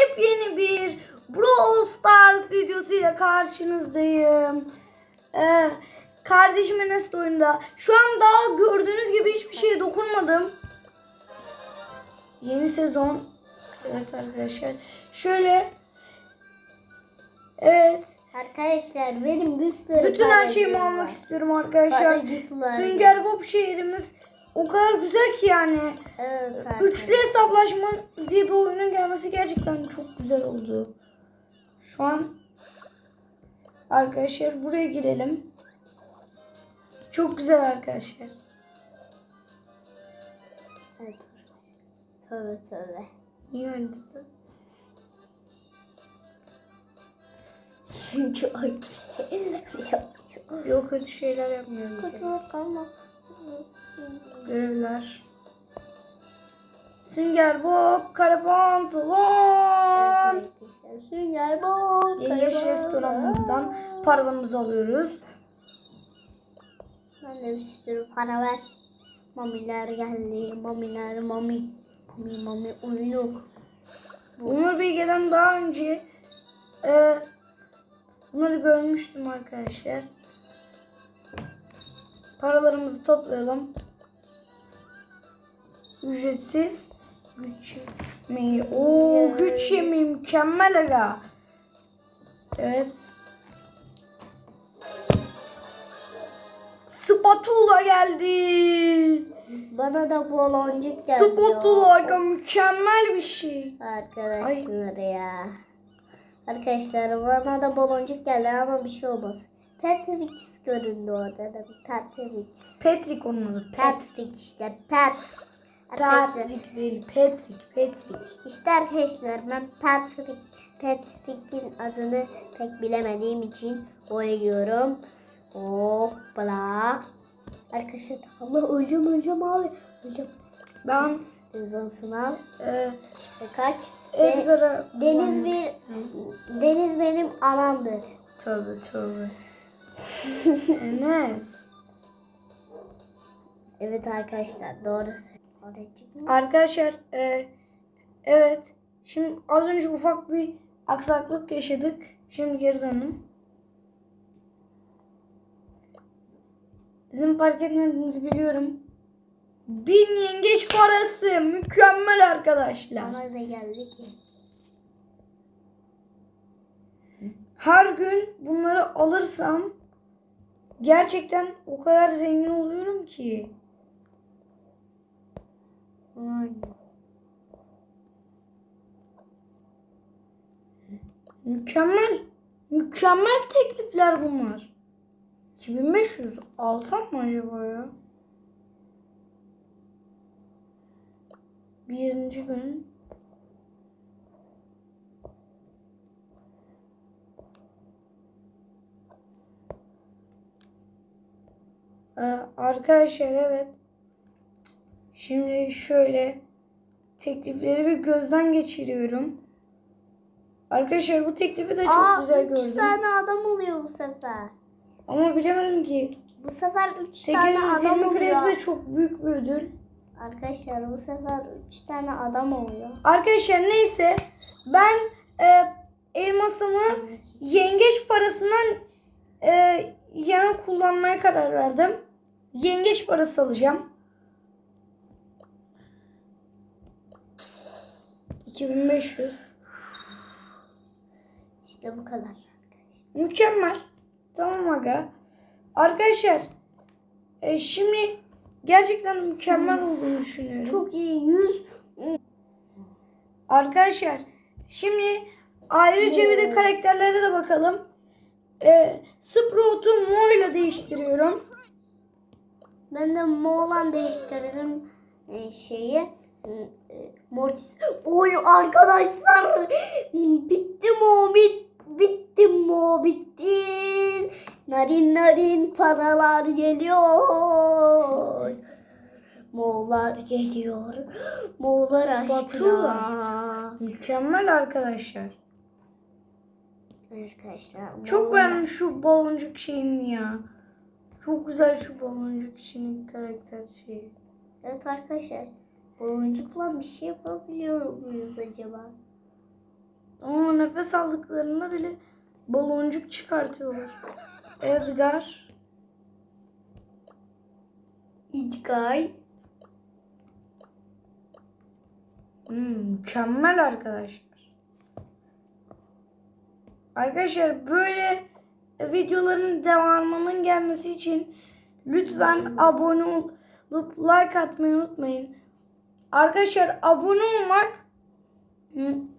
yepyeni bir Brawl Stars videosuyla karşınızdayım. Ee, kardeşim Enes de oyunda. Şu an daha gördüğünüz gibi hiçbir şeye dokunmadım. Yeni sezon. Evet arkadaşlar. Şöyle. Evet. Arkadaşlar benim bir sürü Bütün her şeyimi almak istiyorum arkadaşlar. Sünger Bob şehrimiz o kadar güzel ki yani. Evet. Üçlü hesaplaşma diye bir oyunun gelmesi gerçekten çok güzel oldu. Şu an arkadaşlar buraya girelim. Çok güzel arkadaşlar. Evet. Tövbe tövbe. Niye öyle dedin? Çünkü ay şey yapıyor. Yok öyle şeyler yapmıyorum. Kötü kalma. Görevler. Sünger Bob, kare pantolon. Sünger Bob. Yengeç restoranımızdan paralarımızı alıyoruz. Ben de bir sürü para ver. Mamiler geldi. Mamiler mami. Mami mami uyuk. Onur Bilge'den daha önce e, bunları görmüştüm arkadaşlar. Paralarımızı toplayalım. Ücretsiz güç yemeği. Oo güç yemeği mükemmel aga. Evet. Spatula geldi. Bana da baloncuk geldi. Spatula aga mükemmel bir şey. Arkadaşlar ya. Arkadaşlar bana da baloncuk geldi ama bir şey olmaz. Patrix göründü orada da. Patrix. Patrick onun adı. Pat Patrick işte. Pat. Patrick değil, Patrick, Patrick. işte arkadaşlar ben Patrick Patrick'in adını pek bilemediğim için oynuyorum. Hoppala. Arkadaşlar Allah öleceğim öleceğim abi. Öleceğim. Ben Rezon sınav. e, Ve kaç? Edgar'a Deniz kullanmak bir. Deniz benim anamdır. Tövbe tövbe. Enes. Evet arkadaşlar doğru Arkadaşlar e, evet. Şimdi az önce ufak bir aksaklık yaşadık. Şimdi geri döndüm. Sizin fark etmediğinizi biliyorum. Bin yengeç parası. Mükemmel arkadaşlar. Bana da geldi ki. her gün bunları alırsam gerçekten o kadar zengin oluyorum ki. Mükemmel. Mükemmel teklifler bunlar. 2500 alsam mı acaba ya? Birinci gün. Ee, arkadaşlar evet. Şimdi şöyle teklifleri bir gözden geçiriyorum. Arkadaşlar bu teklifi de çok Aa, güzel üç gördüm. tane adam oluyor bu sefer. Ama bilemedim ki. Bu sefer 3 tane adam 820 kredi oluyor. de çok büyük bir ödül. Arkadaşlar bu sefer 3 tane adam oluyor. Arkadaşlar neyse ben e, elmasımı yengeç parasından e, yana kullanmaya karar verdim. Yengeç parası alacağım. 2500. İşte bu kadar. Mükemmel. Tamam aga. Arkadaşlar e, şimdi gerçekten mükemmel olduğunu düşünüyorum. Çok iyi 100 Arkadaşlar şimdi ayrıca bir de karakterlere de bakalım. Ee, Sprout'u Mo ile değiştiriyorum. Ben de Moğlan değiştirdim e, şeyi. E, Mortis. Oy arkadaşlar. Bitti mo bit bitti mo bitti. Narin narin paralar geliyor. Moğollar geliyor. Moğollar aşkına. Mükemmel arkadaşlar. Arkadaşlar. Çok beğendim şu baloncuk şeyini ya. Çok güzel şu baloncuk şeyinin karakter şeyi. Evet arkadaşlar. Baloncukla bir şey yapabiliyor muyuz acaba? Ama nefes aldıklarında bile baloncuk çıkartıyorlar. Edgar. İdgay. Hmm, mükemmel arkadaşlar. Arkadaşlar böyle videoların devamının gelmesi için lütfen abone olup like atmayı unutmayın. Arkadaşlar abone olmak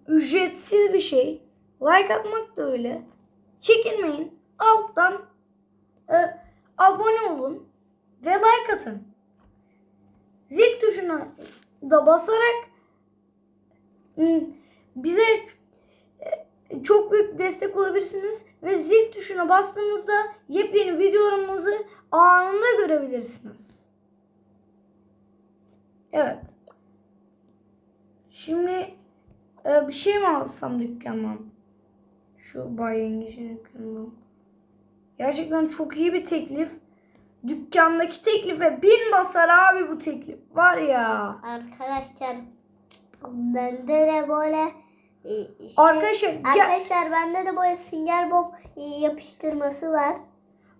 ücretsiz bir şey. Like atmak da öyle. Çekinmeyin. Alttan e, abone olun ve like atın. Zil tuşuna da basarak bize e, çok büyük destek olabilirsiniz ve zil tuşuna bastığınızda yepyeni videolarımızı anında görebilirsiniz. Evet. Şimdi e, bir şey mi alsam dükkandan? Şu Bay Yengeç'in dükkanından. Gerçekten çok iyi bir teklif. Dükkandaki teklife bin basar abi bu teklif. Var ya. Arkadaşlar bende de böyle şey, Arkadaşlar, arkadaşlar bende de böyle sünger bob e, yapıştırması var.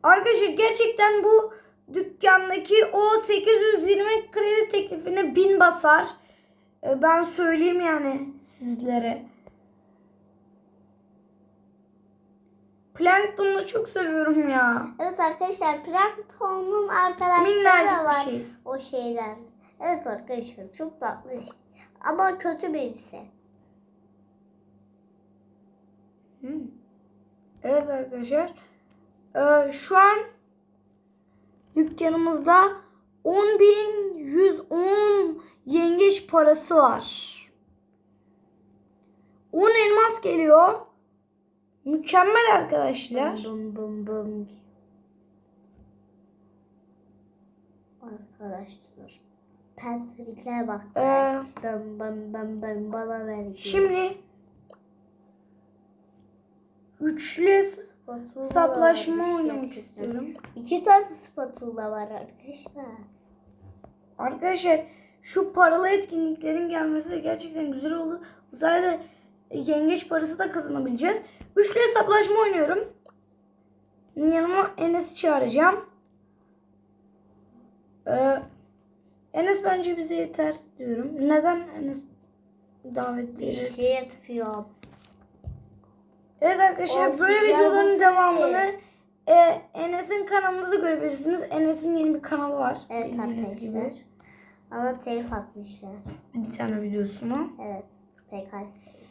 Arkadaşlar gerçekten bu dükkandaki o 820 kredi teklifine bin basar. Ee, Ben söyleyeyim yani sizlere. Plankton'u çok seviyorum ya. Evet arkadaşlar Plankton'un arkadaşları Minnacık da bir var. şey. O şeyler. Evet arkadaşlar çok tatlı bir şey. Ama kötü birisi. Hmm. Evet arkadaşlar. Ee, şu an dükkanımızda 10.110 yengeç parası var. 10 elmas geliyor. Mükemmel arkadaşlar. Bum bum bum. Arkadaşlar. Patrick'ler bak. Ee, Bım bım bım bım bana ver. şimdi üçlü Spatula saplaşma oynamak istiyorum. İki tane spatula var arkadaşlar. Arkadaşlar şu paralı etkinliklerin gelmesi de gerçekten güzel oldu. Bu sayede yengeç parası da kazanabileceğiz. Üçlü hesaplaşma oynuyorum. Yanıma Enes'i çağıracağım. Ee, Enes bence bize yeter diyorum. Neden Enes davet Bir şey yapıyor. Evet arkadaşlar Olsun, böyle videoların bu devamını e, Enes'in kanalında da görebilirsiniz. Enes'in yeni bir kanalı var. Evet bildiğiniz arkadaşlar. gibi. Ama telif atmışlar. Bir tane videosunu. Evet. PKS.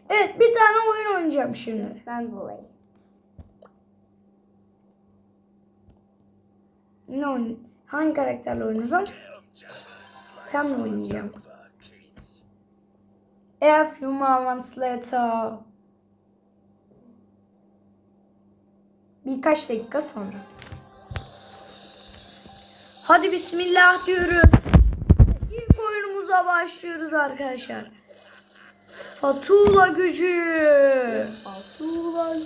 Evet bir tane oyun oynayacağım şimdi. Sizden dolayı. Ne oyn Hangi karakterle oynasam? Sen mi oynayacağım? A few moments later. Birkaç dakika sonra. Hadi bismillah diyorum. Oyunumuza başlıyoruz arkadaşlar. Spatula gücü. Spatula.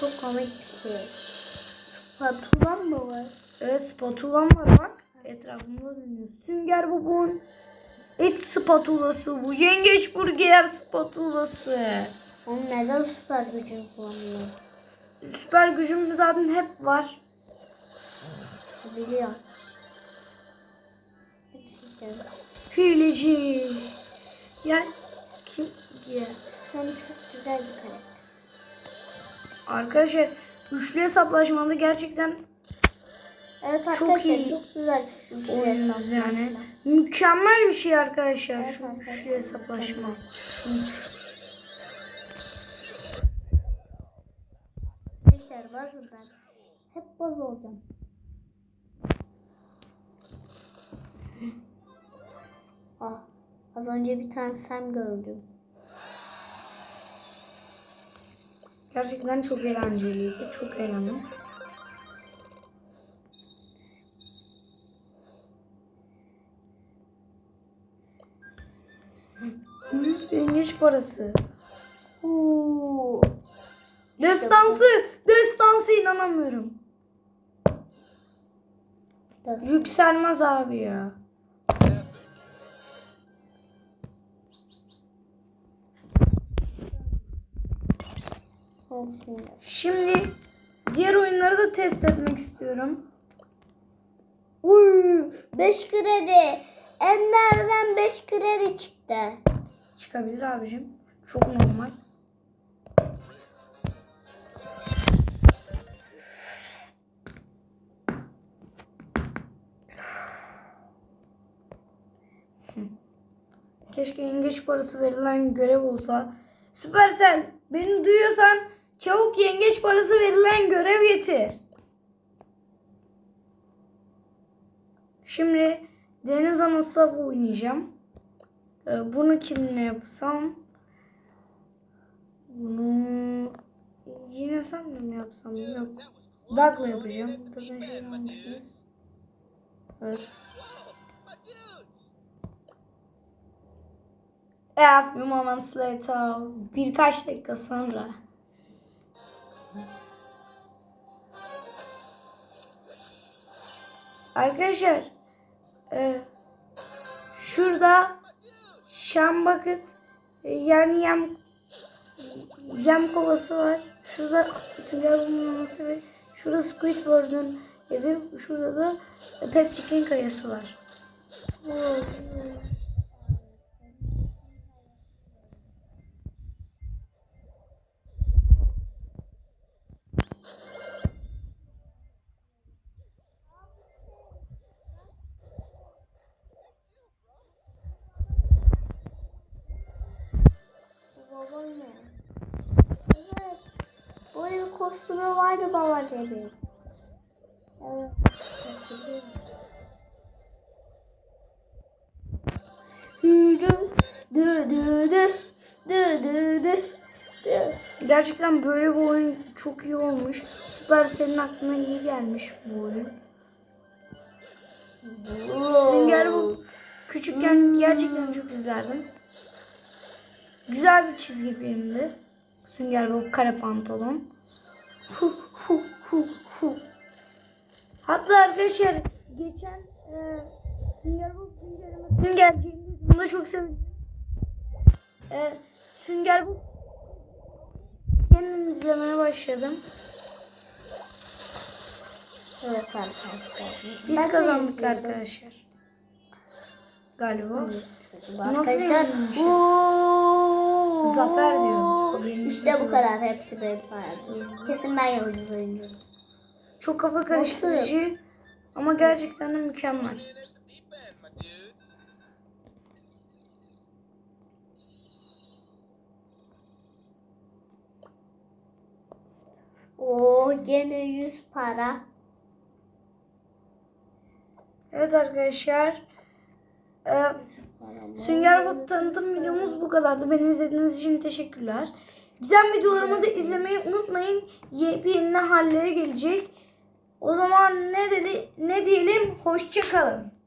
Çok komik bir şey. Spatula mı var? Evet spatulam var bak. Etrafında dönüyor. Sünger bobun et spatulası bu. Yengeç burger spatulası. Oğlum neden süper gücün kullanıyor? Süper gücüm zaten hep var. Biliyor. Gerçekten. Hileci. Ya kim ya? Sen çok güzel bir karakter. Arkadaşlar üçlü hesaplaşmada gerçekten Evet arkadaşlar iyi çok güzel üçlü hesaplaşma. yani. Mükemmel bir şey arkadaşlar Evet şu arkadaşlar, üçlü hesaplaşma. Arkadaşlar bazı ben hep baz olacağım. Az önce bir tane Sam gördüm. Gerçekten çok eğlenceliydi. Çok eğlendim. Yüz yengeç parası. Oo. Destansı! Destansı inanamıyorum. Das- Yükselmez abi ya. Şimdi. Diğer oyunları da test etmek istiyorum. Uy, 5 kredi. Ender'den 5 kredi çıktı. Çıkabilir abicim. Çok normal. Keşke yengeç parası verilen görev olsa. Süpersel beni duyuyorsan çabuk yengeç parası verilen görev getir. Şimdi deniz anası oynayacağım. Ee, Bunu kimle yapsam? Bunu yine senle mi yapsam? Yok. Doug'la yapacağım. Doug'ın şeyini almışız. Evet. A few moments later. Birkaç dakika sonra. Arkadaşlar e, şurada Şam Bucket e, yani yem yem kovası var. Şurada sünger bulunması ve şurada Squidward'ın evi. Şurada da Patrick'in kayası var. Baba ne? Evet. Böyle kostümü vardı baba dedi. Evet. Gerçekten böyle bir oyun çok iyi olmuş. Supercell'in aklına iyi gelmiş bu oyun. Sünger bu küçükken gerçekten çok izlerdim. Güzel bir çizgi filmdi. Sünger Bob kare pantolon. Hu hu hu hu. Hatta arkadaşlar geçen e, Sünger Bob güncellemesinin geleceğini bunu da çok sevindim. E, Sünger Bob kendim izlemeye başladım. Evet arkadaşlar. Biz Ben kazandık arkadaşlar. Galiba. Nasıl Arkadaşlar. Zafer diyor. Yenildik İşte bu kadar. Hepsi benim sayemde. Kesin ben yıldız oyuncuyum. Çok kafa karıştırıcı ama gerçekten de mükemmel. Oo gene 100 para. Evet arkadaşlar. Ee, Sünger Bob tanıtım videomuz bu kadardı. Beni izlediğiniz için teşekkürler. Gizem videolarımı da izlemeyi unutmayın. Yepyeni halleri gelecek. O zaman ne dedi ne diyelim? Hoşça kalın.